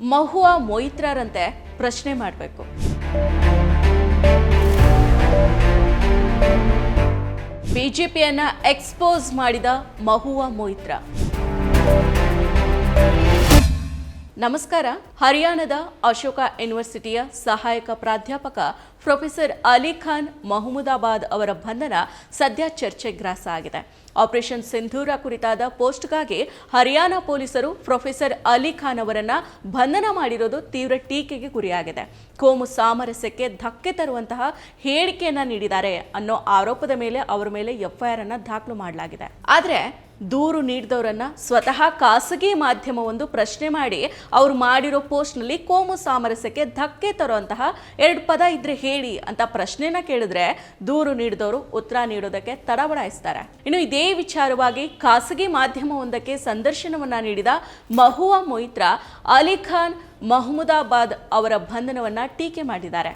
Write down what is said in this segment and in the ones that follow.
ಮಹುವಾ ಮೊಯಿತ್ರರಂತೆ ಪ್ರಶ್ನೆ ಮಾಡಬೇಕು. ಬಿಜೆಪಿಯನ್ನ ಎಕ್ಸ್ಪೋಸ್ ಮಾಡಿದ ಮಹುವಾ ಮೊಯಿತ್ರ. ನಮಸ್ಕಾರ. ಹರಿಯಾಣದ ಅಶೋಕ ಯೂನಿವರ್ಸಿಟಿಯ ಸಹಾಯಕ ಪ್ರಾಧ್ಯಾಪಕ ಪ್ರೊಫೆಸರ್ ಅಲಿ ಖಾನ್ ಮಹಮೂದಾಬಾದ್ ಅವರ ಬಂಧನ ಸದ್ಯ ಚರ್ಚೆ ಗ್ರಾಸ ಆಗಿದೆ. ಆಪರೇಷನ್ ಸಿಂಧೂರ ಕುರಿತಾದ ಪೋಸ್ಟ್ಗಾಗಿ ಹರಿಯಾಣ ಪೊಲೀಸರು ಪ್ರೊಫೆಸರ್ ಅಲಿ ಖಾನ್ ಅವರನ್ನು ಬಂಧನ ಮಾಡಿರೋದು ತೀವ್ರ ಟೀಕೆಗೆ ಗುರಿಯಾಗಿದೆ. ಕೋಮು ಸಾಮರಸ್ಯಕ್ಕೆ ಧಕ್ಕೆ ತರುವಂತಹ ಹೇಳಿಕೆಯನ್ನ ನೀಡಿದ್ದಾರೆ ಅನ್ನೋ ಆರೋಪದ ಮೇಲೆ ಅವರ ಮೇಲೆ ಎಫ್ಐಆರ್ ಅನ್ನ ದಾಖಲು ಮಾಡಲಾಗಿದೆ. ಆದ್ರೆ ದೂರು ನೀಡಿದವರನ್ನ ಸ್ವತಃ ಖಾಸಗಿ ಮಾಧ್ಯಮವೊಂದು ಪ್ರಶ್ನೆ ಮಾಡಿ ಅವರು ಮಾಡಿರೋ ಪೋಸ್ಟ್ನಲ್ಲಿ ಕೋಮು ಸಾಮರಸ್ಯಕ್ಕೆ ಧಕ್ಕೆ ತರುವಂತಹ ಎರಡು ಪದ ಇದ್ರೆ ಹೇಳಿ ಅಂತ ಪ್ರಶ್ನೆನ ಕೇಳಿದ್ರೆ ದೂರು ನೀಡಿದವರು ಉತ್ತರ ನೀಡೋದಕ್ಕೆ ತಡಬಡಾಯಿಸ್ತಾರೆ ಇನ್ನು ಇದೇ ವಿಚಾರವಾಗಿ ಖಾಸಗಿ ಮಾಧ್ಯಮವೊಂದಕ್ಕೆ ಸಂದರ್ಶನವನ್ನ ನೀಡಿದ ಮಹುವಾ ಮೊಯ್ತ್ರಾ, ಅಲಿ ಖಾನ್ ಮಹಮೂದಾಬಾದ್ ಅವರ ಬಂಧನವನ್ನು ಟೀಕೆ ಮಾಡಿದ್ದಾರೆ.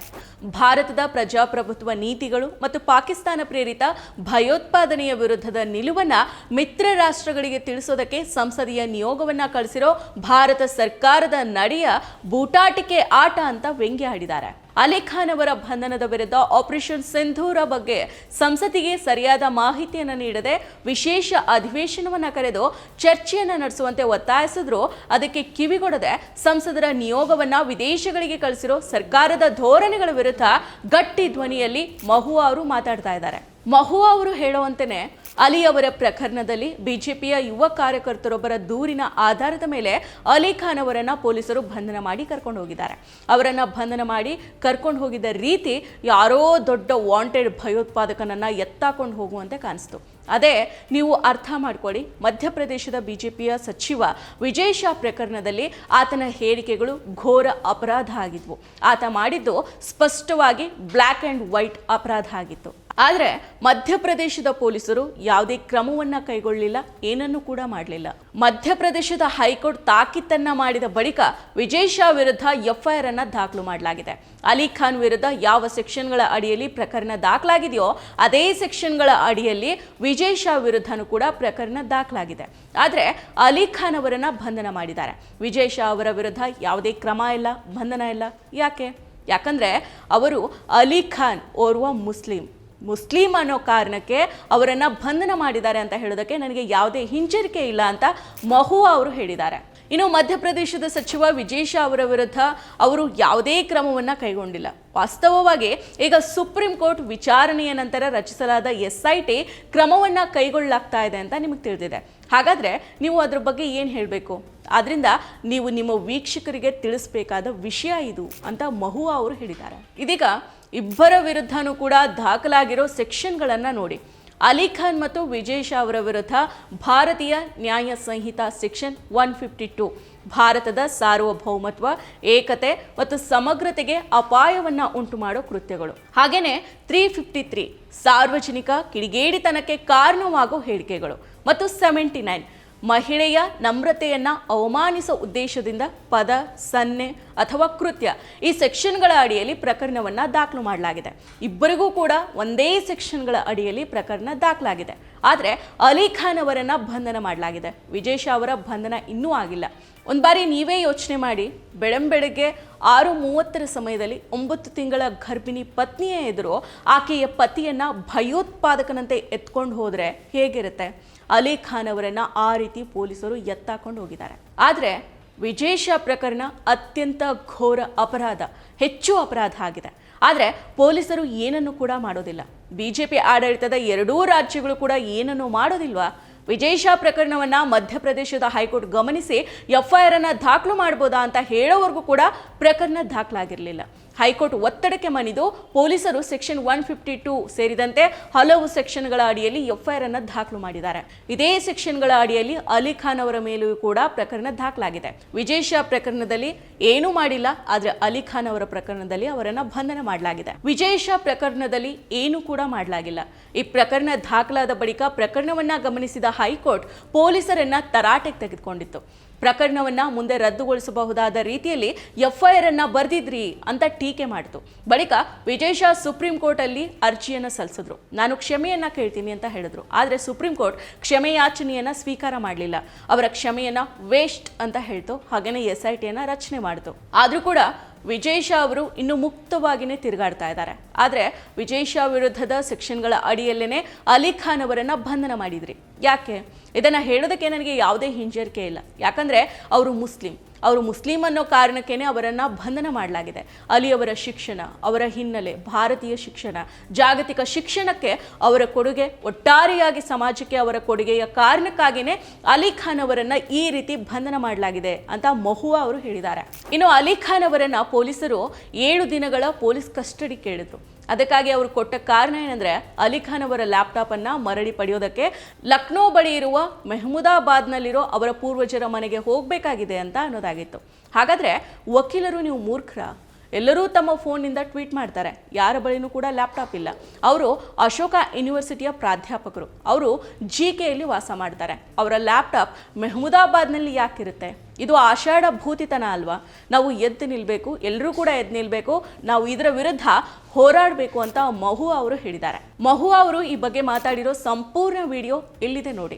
ಭಾರತದ ಪ್ರಜಾಪ್ರಭುತ್ವ ನೀತಿಗಳು ಮತ್ತು ಪಾಕಿಸ್ತಾನ ಪ್ರೇರಿತ ಭಯೋತ್ಪಾದನೆಯ ವಿರುದ್ಧದ ನಿಲುವನ್ನು ಮಿತ್ರ ರಾಷ್ಟ್ರಗಳಿಗೆ ತಿಳಿಸೋದಕ್ಕೆ ಸಂಸದೀಯ ನಿಯೋಗವನ್ನು ಕಳಿಸಿರೋ ಭಾರತ ಸರ್ಕಾರದ ನಡೆಯ ಬೂಟಾಟಿಕೆ ಆಟ ಅಂತ ವ್ಯಂಗ್ಯ ಆಡಿದ್ದಾರೆ ಅಲಿ ಖಾನ್ ಅವರ ಬಂಧನದ ವಿರುದ್ಧ ಆಪರೇಷನ್ ಸಿಂಧೂರ ಬಗ್ಗೆ ಸಂಸತ್ತಿಗೆ ಸರಿಯಾದ ಮಾಹಿತಿಯನ್ನು ನೀಡದೆ ವಿಶೇಷ ಅಧಿವೇಶನವನ್ನು ಕರೆದು ಚರ್ಚೆಯನ್ನು ನಡೆಸುವಂತೆ ಒತ್ತಾಯಿಸಿದ್ರು. ಅದಕ್ಕೆ ಕಿವಿಗೊಡದೆ ಸಂಸದರ ನಿಯೋಗವನ್ನು ವಿದೇಶಗಳಿಗೆ ಕಳಿಸಿರೋ ಸರ್ಕಾರದ ಧೋರಣೆಗಳ ವಿರುದ್ಧ ಗಟ್ಟಿ ಧ್ವನಿಯಲ್ಲಿ ಮಹುವಾ ಅವರು ಮಾತಾಡ್ತಾ ಇದ್ದಾರೆ. ಮಹುವಾ ಅವರು ಹೇಳುವಂತೆಯೇ ಅಲಿ ಅವರ ಪ್ರಕರಣದಲ್ಲಿ ಬಿಜೆಪಿಯ ಯುವ ಕಾರ್ಯಕರ್ತರೊಬ್ಬರ ದೂರಿನ ಆಧಾರದ ಮೇಲೆ ಅಲಿ ಖಾನ್ ಅವರನ್ನ ಪೊಲೀಸರು ಬಂಧನ ಮಾಡಿ ಕರ್ಕೊಂಡು ಹೋಗಿದ್ದಾರೆ. ಅವರನ್ನ ಬಂಧನ ಮಾಡಿ ಕರ್ಕೊಂಡು ಹೋಗಿದ್ದ ರೀತಿ ಯಾರೋ ದೊಡ್ಡ ವಾಂಟೆಡ್ ಭಯೋತ್ಪಾದಕನನ್ನ ಎತ್ತಾಕೊಂಡು ಹೋಗುವಂತೆ ಕಾಣಿಸ್ತು. ಅದೇ ನೀವು ಅರ್ಥ ಮಾಡ್ಕೊಳ್ಳಿ, ಮಧ್ಯಪ್ರದೇಶದ ಬಿಜೆಪಿಯ ಸಚಿವ ವಿಜಯ್ ಶಾ ಪ್ರಕರಣದಲ್ಲಿ ಆತನ ಹೇಳಿಕೆಗಳು ಘೋರ ಅಪರಾಧ ಆಗಿದ್ವು. ಆತ ಮಾಡಿದ್ದು ಸ್ಪಷ್ಟವಾಗಿ ಬ್ಲ್ಯಾಕ್ ಆ್ಯಂಡ್ ವೈಟ್ ಅಪರಾಧ ಆಗಿತ್ತು. ಆದರೆ ಮಧ್ಯಪ್ರದೇಶದ ಪೊಲೀಸರು ಯಾವುದೇ ಕ್ರಮವನ್ನ ಕೈಗೊಳ್ಳಲಿಲ್ಲ ಏನನ್ನು ಕೂಡ ಮಾಡಲಿಲ್ಲ. ಮಧ್ಯಪ್ರದೇಶದ ಹೈಕೋರ್ಟ್ ತಾಕೀತನ್ನ ಮಾಡಿದ ಬಳಿಕ ವಿಜಯ್ ಶಾ ವಿರುದ್ಧ ಎಫ್ಐಆರ್ ಅನ್ನ ದಾಖಲು ಮಾಡಲಾಗಿದೆ. ಅಲಿ ಖಾನ್ ವಿರುದ್ಧ ಯಾವ ಸೆಕ್ಷನ್ಗಳ ಅಡಿಯಲ್ಲಿ ಪ್ರಕರಣ ದಾಖಲಾಗಿದೆಯೋ, ಅದೇ ಸೆಕ್ಷನ್ಗಳ ಅಡಿಯಲ್ಲಿ ವಿಜಯ್ ಶಾ ವಿರುದ್ಧನೂ ಕೂಡ ಪ್ರಕರಣ ದಾಖಲಾಗಿದೆ. ಆದರೆ ಅಲಿ ಖಾನ್ ಅವರನ್ನ ಬಂಧನ ಮಾಡಿದ್ದಾರೆ. ವಿಜಯ್ ಶಾ ಅವರ ವಿರುದ್ಧ ಯಾವುದೇ ಕ್ರಮ ಇಲ್ಲ, ಬಂಧನ ಇಲ್ಲ. ಯಾಕೆ? ಯಾಕಂದ್ರೆ ಅವರು ಅಲಿ ಖಾನ್ ಓರ್ವ ಮುಸ್ಲಿಂ. ಮುಸ್ಲಿಂ ಅನ್ನೋ ಕಾರಣಕ್ಕೆ ಅವರನ್ನು ಬಂಧನ ಮಾಡಿದ್ದಾರೆ ಅಂತ ಹೇಳೋದಕ್ಕೆ ನನಗೆ ಯಾವುದೇ ಹಿಂಜರಿಕೆ ಇಲ್ಲ ಅಂತ ಮಹುವಾ ಅವರು ಹೇಳಿದ್ದಾರೆ. ಇನ್ನು ಮಧ್ಯಪ್ರದೇಶದ ಸಚಿವ ವಿಜಯ್ ಅವರ ವಿರುದ್ಧ ಅವರು ಯಾವುದೇ ಕ್ರಮವನ್ನು ಕೈಗೊಂಡಿಲ್ಲ. ವಾಸ್ತವವಾಗಿ ಈಗ ಸುಪ್ರೀಂ ಕೋರ್ಟ್ ವಿಚಾರಣೆಯ ನಂತರ ರಚಿಸಲಾದ ಎಸ್ ಐ ಟಿ ಕ್ರಮವನ್ನು ಕೈಗೊಳ್ಳಲಾಗ್ತಾ ಇದೆ ಅಂತ ನಿಮಗೆ ತಿಳಿದಿದೆ. ಹಾಗಾದರೆ ನೀವು ಅದ್ರ ಬಗ್ಗೆ ಏನು ಹೇಳಬೇಕು? ಆದ್ದರಿಂದ ನೀವು ನಿಮ್ಮ ವೀಕ್ಷಕರಿಗೆ ತಿಳಿಸ್ಬೇಕಾದ ವಿಷಯ ಇದು ಅಂತ ಮಹುವಾ ಅವರು ಹೇಳಿದ್ದಾರೆ. ಇದೀಗ ಇಬ್ಬರ ವಿರುದ್ಧನೂ ಕೂಡ ದಾಖಲಾಗಿರೋ ಸೆಕ್ಷನ್ಗಳನ್ನು ನೋಡಿ. ಅಲಿಖಾನ್ ಮತ್ತು ವಿಜಯ್ ಶಾ ಅವರ ವಿರುದ್ಧ Bharatiya Nyaya Sanhita section one fifty two. ಭಾರತದ ಸಾರ್ವಭೌಮತ್ವ, ಏಕತೆ ಮತ್ತು ಸಮಗ್ರತೆಗೆ ಅಪಾಯವನ್ನು ಉಂಟು ಮಾಡೋ ಕೃತ್ಯಗಳು. ಹಾಗೆಯೇ ತ್ರೀ ಫಿಫ್ಟಿ ತ್ರೀ ಸಾರ್ವಜನಿಕ ಕಿಡಿಗೇಡಿತನಕ್ಕೆ ಕಾರಣವಾಗೋ ಹೇಳಿಕೆಗಳು. ಮತ್ತು ಸೆವೆಂಟಿ ನೈನ್ ಮಹಿಳೆಯ ನಮ್ರತೆಯನ್ನು ಅವಮಾನಿಸೋ ಉದ್ದೇಶದಿಂದ ಪದ, ಸನ್ನೆ ಅಥವಾ ಕೃತ್ಯ ಈ ಸೆಕ್ಷನ್ಗಳ ಅಡಿಯಲ್ಲಿ ಪ್ರಕರಣವನ್ನ ದಾಖಲು ಮಾಡಲಾಗಿದೆ. ಇಬ್ಬರಿಗೂ ಕೂಡ ಒಂದೇ ಸೆಕ್ಷನ್ಗಳ ಅಡಿಯಲ್ಲಿ ಪ್ರಕರಣ ದಾಖಲಾಗಿದೆ. ಆದರೆ ಅಲಿ ಖಾನ್ ಅವರನ್ನ ಬಂಧನ ಮಾಡಲಾಗಿದೆ. ವಿಜಯ್ ಶಾ ಅವರ ಬಂಧನ ಇನ್ನೂ ಆಗಿಲ್ಲ. ಒಂದು ಬಾರಿ ನೀವೇ ಯೋಚನೆ ಮಾಡಿ, ಬೆಳಂಬೆಳಗ್ಗೆ ಆರು ಮೂವತ್ತರ ಸಮಯದಲ್ಲಿ ಒಂಬತ್ತು ತಿಂಗಳ ಗರ್ಭಿಣಿ ಪತ್ನಿಯ ಎದುರು ಆಕೆಯ ಪತಿಯನ್ನ ಭಯೋತ್ಪಾದಕನಂತೆ ಎತ್ಕೊಂಡು ಹೋದರೆ ಹೇಗಿರುತ್ತೆ? ಅಲಿ ಖಾನ್ ಅವರನ್ನ ಆ ರೀತಿ ಪೊಲೀಸರು ಎತ್ತಾಕೊಂಡು ಹೋಗಿದ್ದಾರೆ. ಆದರೆ ವಿಜೇಶ ಪ್ರಕರಣ ಅತ್ಯಂತ ಘೋರ ಅಪರಾಧ, ಹೆಚ್ಚು ಅಪರಾಧ ಆಗಿದೆ. ಆದರೆ ಪೊಲೀಸರು ಏನನ್ನು ಕೂಡ ಮಾಡೋದಿಲ್ಲ. ಬಿಜೆಪಿ ಆಡಳಿತದ ಎರಡೂ ರಾಜ್ಯಗಳು ಕೂಡ ಏನನ್ನು ಮಾಡೋದಿಲ್ವಾ? ವಿಜೇಶ ಪ್ರಕರಣವನ್ನು ಮಧ್ಯಪ್ರದೇಶದ ಹೈಕೋರ್ಟ್ ಗಮನಿಸಿ ಎಫ್ಐಆರ್ ಅನ್ನು ದಾಖಲು ಮಾಡ್ಬೋದಾ ಅಂತ ಹೇಳೋವರೆಗೂ ಕೂಡ ಪ್ರಕರಣ ದಾಖಲಾಗಿರಲಿಲ್ಲ. ಹೈಕೋರ್ಟ್ ಒತ್ತಡಕ್ಕೆ ಮಣಿದು ಪೊಲೀಸರು ಸೆಕ್ಷನ್ ಒನ್ ಫಿಫ್ಟಿ ಟೂ ಸೇರಿದಂತೆ ಹಲವು ಸೆಕ್ಷನ್ಗಳ ಅಡಿಯಲ್ಲಿ ಎಫ್ಐಆರ್ ಅನ್ನು ದಾಖಲು ಮಾಡಿದ್ದಾರೆ. ಇದೇ ಸೆಕ್ಷನ್ಗಳ ಅಡಿಯಲ್ಲಿ ಅಲಿ ಖಾನ್ ಅವರ ಮೇಲೂ ಕೂಡ ಪ್ರಕರಣ ದಾಖಲಾಗಿದೆ. ವಿಜಯ್ ಶಾ ಪ್ರಕರಣದಲ್ಲಿ ಏನೂ ಮಾಡಿಲ್ಲ, ಆದರೆ ಅಲಿ ಖಾನ್ ಅವರ ಪ್ರಕರಣದಲ್ಲಿ ಅವರನ್ನು ಬಂಧನ ಮಾಡಲಾಗಿದೆ. ವಿಜಯ್ ಶಾ ಪ್ರಕರಣದಲ್ಲಿ ಏನೂ ಕೂಡ ಮಾಡಲಾಗಿಲ್ಲ. ಈ ಪ್ರಕರಣ ದಾಖಲಾದ ಬಳಿಕ ಪ್ರಕರಣವನ್ನ ಗಮನಿಸಿದ ಹೈಕೋರ್ಟ್ ಪೊಲೀಸರನ್ನ ತರಾಟೆಗೆ ತೆಗೆದುಕೊಂಡಿತ್ತು. ಪ್ರಕರಣವನ್ನ ಮುಂದೆ ರದ್ದುಗೊಳಿಸಬಹುದಾದ ರೀತಿಯಲ್ಲಿ ಎಫ್ಐಆರ್ ಅನ್ನ ಬರೆದಿದ್ರಿ ಅಂತ ಟೀಕೆ ಮಾಡಿತು. ಬಳಿಕ ವಿಜಯ್ ಶಾ ಸುಪ್ರೀಂ ಕೋರ್ಟ್ ಅಲ್ಲಿ ಅರ್ಜಿಯನ್ನ ಸಲ್ಲಿಸಿದ್ರು. ನಾನು ಕ್ಷಮೆಯನ್ನ ಕೇಳ್ತೀನಿ ಅಂತ ಹೇಳಿದ್ರು. ಆದ್ರೆ ಸುಪ್ರೀಂ ಕೋರ್ಟ್ ಕ್ಷಮೆಯಾಚನೆಯನ್ನ ಸ್ವೀಕಾರ ಮಾಡಲಿಲ್ಲ. ಅವರ ಕ್ಷಮೆಯನ್ನ ವೇಸ್ಟ್ ಅಂತ ಹೇಳ್ತು. ಹಾಗೇನೆ ಎಸ್ ಐ ಟಿಯನ್ನ ರಚನೆ ಮಾಡಿತು. ಆದರೂ ಕೂಡ ವಿಜಯ್ ಶಾ ಅವರು ಇನ್ನು ಮುಕ್ತವಾಗಿಯೇ ತಿರುಗಾಡ್ತಾ ಇದ್ದಾರೆ. ಆದರೆ ವಿಜಯ್ ಶಾ ವಿರುದ್ಧದ ಸೆಕ್ಷನ್ಗಳ ಅಡಿಯಲ್ಲೇ ಅಲಿ ಖಾನ್ ಅವರನ್ನ ಬಂಧನ ಮಾಡಿದ್ರಿ. ಯಾಕೆ? ಇದನ್ನ ಹೇಳೋದಕ್ಕೆ ನನಗೆ ಯಾವುದೇ ಹಿಂಜರಿಕೆ ಇಲ್ಲ. ಯಾಕಂದ್ರೆ ಅವರು ಮುಸ್ಲಿಂ. ಅವರು ಮುಸ್ಲಿಂ ಅನ್ನೋ ಕಾರಣಕ್ಕೇ ಅವರನ್ನು ಬಂಧನ ಮಾಡಲಾಗಿದೆ. ಅಲಿ ಅವರ ಶಿಕ್ಷಣ, ಅವರ ಹಿನ್ನೆಲೆ, ಭಾರತೀಯ ಶಿಕ್ಷಣ, ಜಾಗತಿಕ ಶಿಕ್ಷಣಕ್ಕೆ ಅವರ ಕೊಡುಗೆ, ಒಟ್ಟಾರೆಯಾಗಿ ಸಮಾಜಕ್ಕೆ ಅವರ ಕೊಡುಗೆಯ ಕಾರಣಕ್ಕಾಗಿಯೇ ಅಲಿ ಖಾನ್ ಅವರನ್ನು ಈ ರೀತಿ ಬಂಧನ ಮಾಡಲಾಗಿದೆ ಅಂತ ಮಹುವಾ ಅವರು ಹೇಳಿದ್ದಾರೆ. ಇನ್ನು ಅಲಿ ಖಾನ್ ಅವರನ್ನು ಪೊಲೀಸರು ಏಳು ದಿನಗಳ ಪೊಲೀಸ್ ಕಸ್ಟಡಿ ಕೇಳಿದ್ರು. ಅದಕ್ಕಾಗಿ ಅವರು ಕೊಟ್ಟ ಕಾರಣ ಏನಂದ್ರೆ ಅಲಿಖಾನ್ ಅವರ ಲ್ಯಾಪ್ಟಾಪ್ ಅನ್ನ ಮರಳಿ ಪಡೆಯೋದಕ್ಕೆ ಲಕ್ನೋ ಬಳಿ ಇರುವ ಮೆಹಮುದಾಬಾದ್ನಲ್ಲಿರೋ ಅವರ ಪೂರ್ವಜರ ಮನೆಗೆ ಹೋಗಬೇಕಾಗಿದೆ ಅಂತ ಅನ್ನೋದಾಗಿತ್ತು. ಹಾಗಾದ್ರೆ ವಕೀಲರು ನೀವು ಮೂರ್ಖರ? ಎಲ್ಲರೂ ತಮ್ಮ ಫೋನ್ನಿಂದ ಟ್ವೀಟ್ ಮಾಡ್ತಾರೆ. ಯಾರ ಬಳಿನೂ ಕೂಡ ಲ್ಯಾಪ್ಟಾಪ್ ಇಲ್ಲ. ಅವರು ಅಶೋಕ ಯೂನಿವರ್ಸಿಟಿಯ ಪ್ರಾಧ್ಯಾಪಕರು. ಅವರು ಜಿ ಕೆಯಲ್ಲಿ ವಾಸ ಮಾಡ್ತಾರೆ. ಅವರ ಲ್ಯಾಪ್ಟಾಪ್ ಮೆಹಮೂದಾಬಾದ್ನಲ್ಲಿ ಯಾಕಿರುತ್ತೆ? ಇದು ಆಷಾಢ ಭೂತಿತನ ಅಲ್ವಾ? ನಾವು ಎದ್ದು ನಿಲ್ಬೇಕು ಎಲ್ಲರೂ ಕೂಡ ಎದ್ ನಿಲ್ಬೇಕು, ನಾವು ಇದರ ವಿರುದ್ಧ ಹೋರಾಡಬೇಕು ಅಂತ ಮಹು ಅವರು ಹೇಳಿದ್ದಾರೆ. ಮಹು ಅವರು ಈ ಬಗ್ಗೆ ಮಾತಾಡಿರೋ ಸಂಪೂರ್ಣ ವಿಡಿಯೋ ಇಲ್ಲಿದೆ ನೋಡಿ.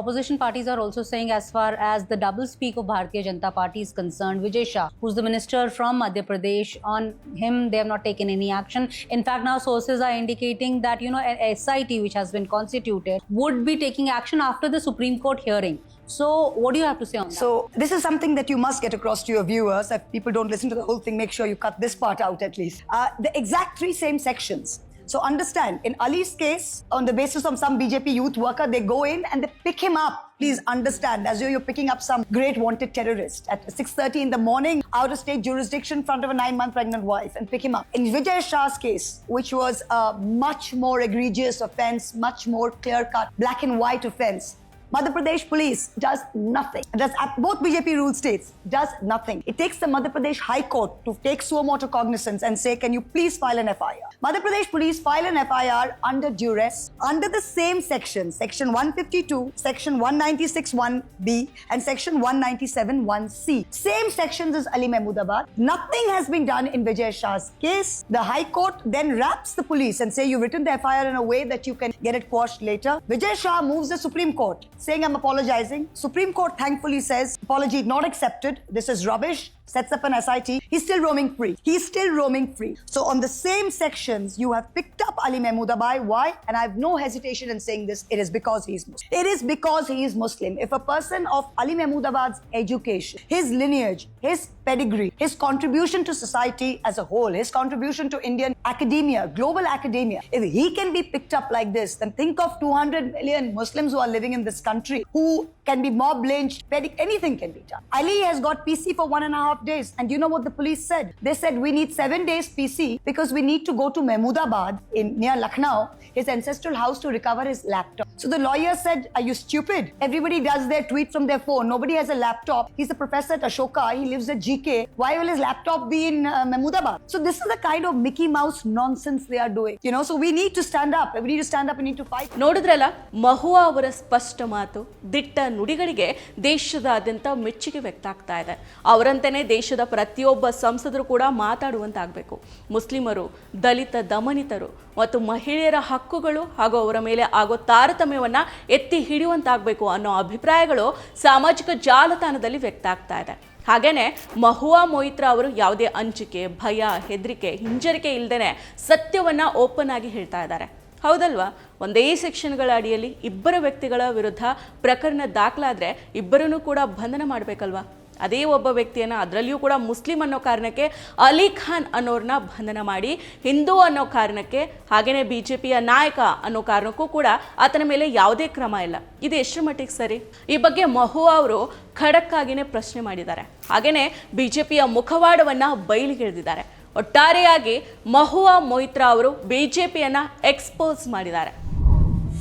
Opposition parties are also saying as far as the double speak of Bharatiya Janata party is concern Vijay Shah who's the minister from Madhya Pradesh on him they have not taken any action in fact ನಾವ್ sources are indicating that you know S I T which has been constituted would be taking action after the supreme court hearing So, what do you have to say on that? So, this is something that you must get across to your viewers. If people don't listen to the whole thing, make sure you cut this part out at least. Uh, the exact three same sections. So, understand, in Ali's case, on the basis of some BJP youth worker, they go in and they pick him up. Please understand, as though you're picking up some great wanted terrorist at 6.30 in the morning, out of state jurisdiction, in front of a nine-month pregnant wife, and pick him up. In Vijay Shah's case, which was a much more egregious offense, much more clear-cut, black and white offense, Madhya Pradesh police does nothing. Does both BJP ruled states does nothing. It takes the Madhya Pradesh High Court to take suo motu cognizance and say, can you please file an FIR? Madhya Pradesh police file an FIR under duress under the same section, section 152, section 196.1b, and section 197.1c. Same sections as Ali Mahmoodabad. Nothing has been done in Vijay Shah's case. The High Court then wraps the police and say you've written the FIR in a way that you can get it quashed later. Vijay Shah moves the Supreme Court saying I'm apologizing. Supreme Court thankfully says apology not accepted. This is rubbish. Sets up an SIT. He's still roaming free. He's still roaming free. So on the same sections, you have picked up Ali Mahmoodabai. Why? And I have no hesitation in saying this. It is because he is Muslim. It is because he is Muslim. If a person of Ali Mahmoodabad's education, his lineage, his pedigree, his contribution to society as a whole, his contribution to Indian academia, global academia, if he can be picked up like this, then think of 200 million Muslims who are living in this country who can be mob lynched, pedi- anything can be done. Ali has got PC for one and a half days. And you know what the police said? They said we need seven days PC because we need to go to Mahmoodabad in near Lucknow, his ancestral house, to recover his laptop. So the lawyer said, Are you stupid? Everybody does their tweet from their phone. Nobody has a laptop. He's a professor at Ashoka. He lives at GK. Why will his laptop be in uh, Mahmoodabad? So this is the kind of Mickey Mouse nonsense they are doing. You know, so we need to stand up. We need to stand up. We need to fight. ನೋಡಿದ್ರಲ್ಲ ಮಹುವಾ ಅವರ ಸ್ಪಷ್ಟ ಮಾತು ದಿಟ್ಟ ನುಡಿಗಳಿಗೆ ದೇಶದಾದ್ಯಂತ ಮೆಚ್ಚುಗೆ ವ್ಯಕ್ತ ಆಗ್ತಾ ಇದೆ ಅವರಂತೆಯೇ ದೇಶದ ಪ್ರತಿಯೊಬ್ಬ ಸಂಸದರು ಕೂಡ ಮಾತಾಡುವಂತಾಗಬೇಕು ಮುಸ್ಲಿಮರು ದಲಿತ ದಮನಿತರು ಮತ್ತು ಮಹಿಳೆಯರ ಹಕ್ಕುಗಳು ಹಾಗೂ ಅವರ ಮೇಲೆ ಆಗೋ ತಾರತಮ್ಯವನ್ನು ಎತ್ತಿ ಹಿಡಿಯುವಂತಾಗಬೇಕು ಅನ್ನೋ ಅಭಿಪ್ರಾಯಗಳು ಸಾಮಾಜಿಕ ಜಾಲತಾಣದಲ್ಲಿ ವ್ಯಕ್ತ ಆಗ್ತಾ ಇದೆ. ಹಾಗೇನೆ ಮಹುವಾ ಮೊಯಿತ್ರಾ ಅವರು ಯಾವುದೇ ಅಂಜಿಕೆ ಭಯ, ಹೆದರಿಕೆ, ಹಿಂಜರಿಕೆ ಇಲ್ಲದೇ ಸತ್ಯವನ್ನು ಓಪನ್ ಆಗಿ ಹೇಳ್ತಾ ಇದ್ದಾರೆ. ಹೌದಲ್ವಾ? ಒಂದೇ ಸೆಕ್ಷನ್ಗಳ ಅಡಿಯಲ್ಲಿ ಇಬ್ಬರ ವ್ಯಕ್ತಿಗಳ ವಿರುದ್ಧ ಪ್ರಕರಣ ದಾಖಲಾದರೆ ಇಬ್ಬರನ್ನೂ ಕೂಡ ಬಂಧನ ಮಾಡಬೇಕಲ್ವಾ? ಅದೇ ಒಬ್ಬ ವ್ಯಕ್ತಿಯನ್ನು ಅದರಲ್ಲಿಯೂ ಕೂಡ ಮುಸ್ಲಿಂ ಅನ್ನೋ ಕಾರಣಕ್ಕೆ ಅಲಿ ಖಾನ್ ಅನ್ನೋರನ್ನ ಬಂಧನ ಮಾಡಿ, ಹಿಂದೂ ಅನ್ನೋ ಕಾರಣಕ್ಕೆ ಹಾಗೆಯೇ ಬಿ ಜೆ ಪಿಯ ನಾಯಕ ಅನ್ನೋ ಕಾರಣಕ್ಕೂ ಕೂಡ ಆತನ ಮೇಲೆ ಯಾವುದೇ ಕ್ರಮ ಇಲ್ಲ. ಇದು ಎಷ್ಟು ಮಟ್ಟಿಗೆ ಸರಿ? ಈ ಬಗ್ಗೆ ಮಹುವಾ ಅವರು ಖಡಕ್ಕಾಗಿಯೇ ಪ್ರಶ್ನೆ ಮಾಡಿದ್ದಾರೆ. ಹಾಗೆಯೇ ಬಿ ಜೆ ಪಿಯ ಮುಖವಾಡವನ್ನು ಬಯಲಿಗೆಳೆದಿದ್ದಾರೆ ಒಟ್ಟಾರೆಯಾಗಿ ಮಹುವಾ ಮೊಯ್ತ್ರಾ ಅವರು ಬಿಜೆಪಿಯನ್ನ ಎಕ್ಸ್ಪೋಸ್ ಮಾಡಿದ್ದಾರೆ.